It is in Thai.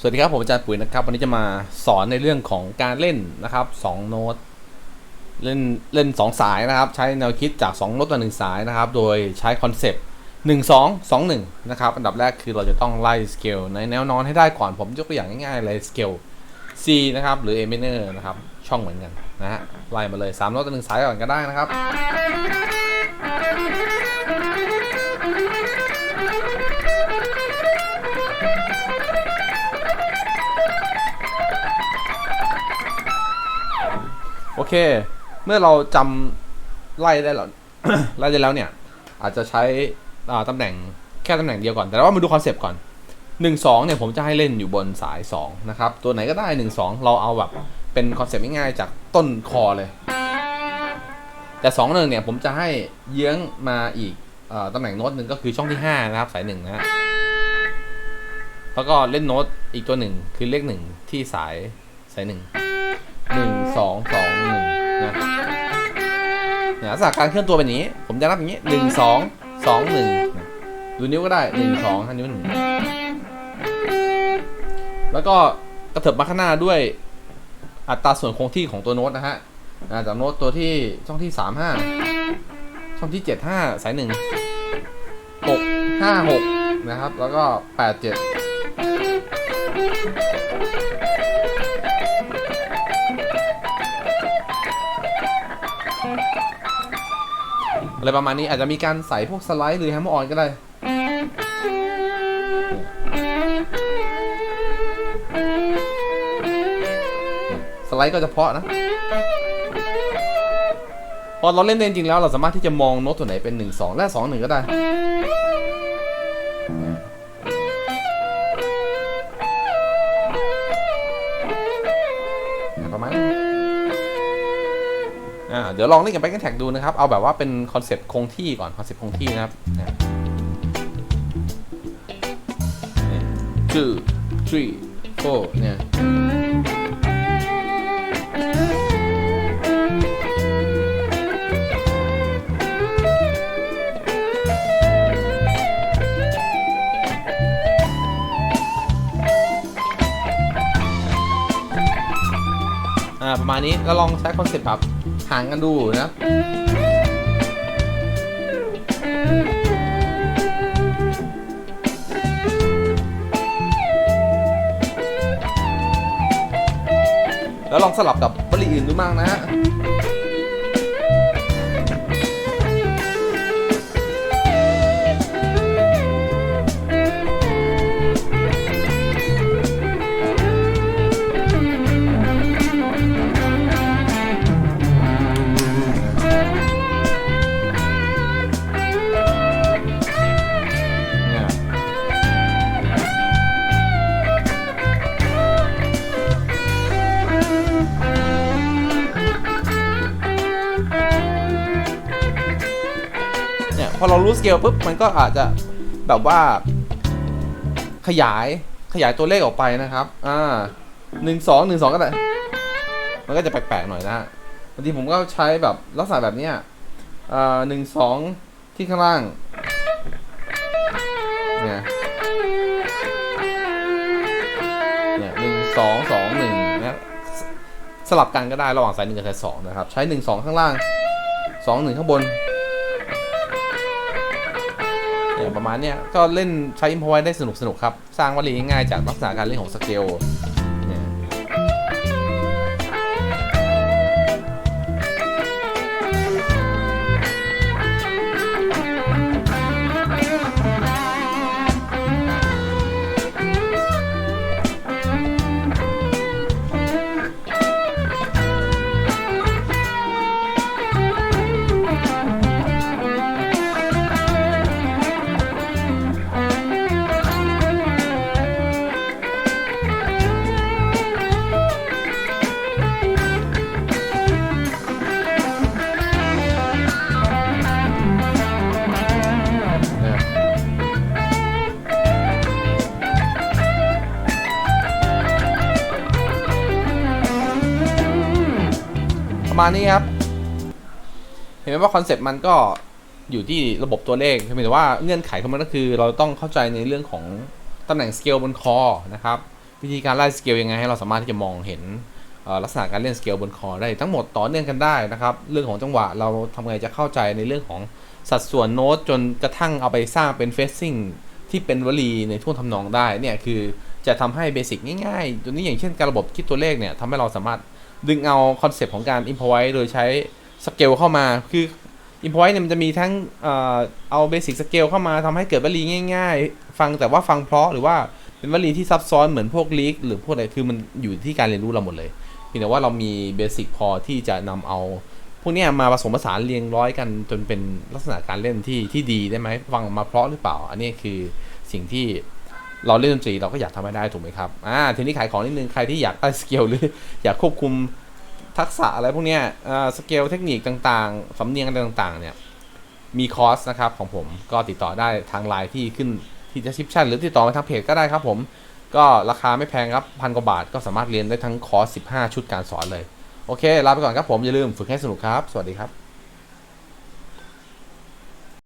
สวัสดีครับผมอาจารย์ปุ๋ยนะครับวันนี้จะมาสอนในเรื่องของการเล่นนะครับ2โน้ตเล่นเล่น 2 สายนะครับ ใช้แนวคิดจาก 2 โน้ตต่อ1สายนะครับ โดยใช้คอนเซปต์1 2 2 1นะครับอันดับแรกคือเราจะต้องไล่สเกลในแนวนอนให้ได้ก่อนผมยกตัวอย่างง่ายๆเลยสเกล C นะครับหรือ A minor นะครับช่องเหมือนกันนะฮะไล่มาเลย3โน้ตต่อ1สายก่อนก็ได้นะครับ โอเค เมื่อเราจำไล่ได้แล้วไล่ได้แล้วเนี่ย อาจจะใช้อ่าตำแหน่งแค่ตำแหน่งเดียวก่อน แต่ว่ามาดูคอนเซปต์ก่อน 1 2เนี่ยผมจะให้เล่นอยู่บนสาย 2 นะครับ ตัวไหนก็ได้ 1 2 เราเอาแบบเป็นคอนเซปต์ง่ายๆจากต้นคอเลย แต่2 1เนี่ยผมจะให้เยื้องมาอีกอตำแหน่งโน้ตหนึ่งก็คือช่องที่ 5 นะครับ สาย1นะฮะแล้วก็เล่นโน้ตอีกตัวหนึ่งคือเลขหนึ่งที่สายสายหนึ่งหนึ่งสองสอง ลักษณะการเคลื่อนตัวเป็นอย่างนี้ ผมจะนับอย่างนี้หนึ่งสองสองหนึ่งนะดูนิ้วก็ได้หนึ่งสองห้านิ้วหนึ่งแล้วก็กระเถิบมาข้างหน้าด้วยอัตราส่วนคงที่ของตัวโน้ตนะฮะอ่าจากโน้ตตัวที่ช่องที่สามห้าช่องที่เจ็ดห้าสายหนึ่งหกห้าหกนะครับ แล้วก็แปดเจ็ด อะไรประมาณนี้อาจจะมีการใส่พวกสไลด์หรือแฮมเมอร์ออนก็ได้ สไลด์ก็จะเพาะนะ พอเราเล่นได้จริงๆแล้วเราสามารถที่จะมองโน้ตตัวไหนเป็น 1 2 และ 2 1 ก็ได้ เดี๋ยวลองเล่นกับแบ็กแท็กดูนะครับ เอาแบบว่าเป็นคอนเซปต์คงที่ก่อนคอนเซปต์คงที่นะครับนะ two three four เนี่ยอ่าประมาณนี้ก็ลองใช้คอนเซ็ปต์แบบ ห่างกันดูนะแล้วลองสลับกับบริอื่นดูบ้างนะฮะ พอเรารู้สเกลปุ๊บมันก็อาจจะแบบว่าขยายขยายตัวเลขออกไปนะครับ อ่าหนึ่งสองหนึ่งสองก็ได้มันก็จะแปลกๆหน่อยนะบางทีผมก็ใช้แบบลักษณะแบบเนี้ยอ่าหนึ่งสองที่ข้างล่าง เนี่ยเนี่ยหนึ่งสองสองหนึ่งนี่ยสลับกันก็ได้ระหว่างสายหนึ่งกับสายสองนะครับ ใช้หนึ่งสองข้างล่างสองหนึ่งข้างบน ประมาณเนี้ยก็เล่นใช้อิมพอไว้ได้สนุกสนุกครับ สร้างวลีง่ายๆจากลักษณะการเล่นของสเกล ประมาณนี้ครับ เห็นไหมว่าคอนเซปต์มันก็อยู่ที่ระบบตัวเลขใช่ไหมแต่ว่าเงื่อนไขของมันก็คือ เราต้องเข้าใจในเรื่องของตำแหน่งสเกลบนคอนะครับวิธีการไล่สเกลยังไงให้เราสามารถที่จะมองเห็นลักษณะการเล่นสเกลบนคอได้ทั้งหมดต่อเนื่องกันได้นะครับ เรื่องของจังหวะเราทำไงจะเข้าใจในเรื่องของสัดส่วนโน้ตจนกระทั่งเอาไปสร้างเป็นเฟซซิ่งที่เป็นวลีในท่วงทำนองได้เนี่ยคือจะทำให้เบสิกง่ายๆตัวนี้อย่างเช่นการระบบคิดตัวเลขเนี่ยทำให้เราสามารถ ดึงเอาคอนเซปต์ของการ improvise โดยใช้สเกลเข้ามา คือ improvise เนี่ยมันจะมีทั้งเอาเบสิกสเกลเข้ามาทำให้เกิดวลีง่าย ๆ ฟังแต่ว่าฟังเพราะหรือว่าเป็นวลีที่ซับซ้อนเหมือนพวกลีกหรือพวกอะไรคือมันอยู่ที่การเรียนรู้เราหมดเลยเพียงแต่ว่าเรามีเบสิกพอที่จะนำเอา พวกนี้มาผสมผสานเรียงร้อยกันจนเป็นลักษณะการเล่นที่ที่ดีได้ไหมฟังออกมาเพราะหรือเปล่า อันนี้คือสิ่งที่ เราเล่นดนตรีเราก็อยากทำให้ได้ถูกไหมครับอ่าทีนี้ขายของนิดนึงใครที่อยากได้สเกลหรืออยากควบคุมทักษะอะไรพวกเนี้ยอ่าสเกลเทคนิคต่างๆสำเนียงอะไรต่างๆเนี่ยมีคอร์สนะครับของผมก็ติดต่อได้ทางไลน์ที่ขึ้นที่ description หรือติดต่อมาทางเพจก็ได้ครับผม ก็ราคาไม่แพงครับพันกว่าบาทก็สามารถเรียนได้ทั้งคอร์ส 15 ชุดการสอนเลย โอเค ลาไปก่อนครับผม อย่าลืมฝึกให้สนุกครับ สวัสดีครับ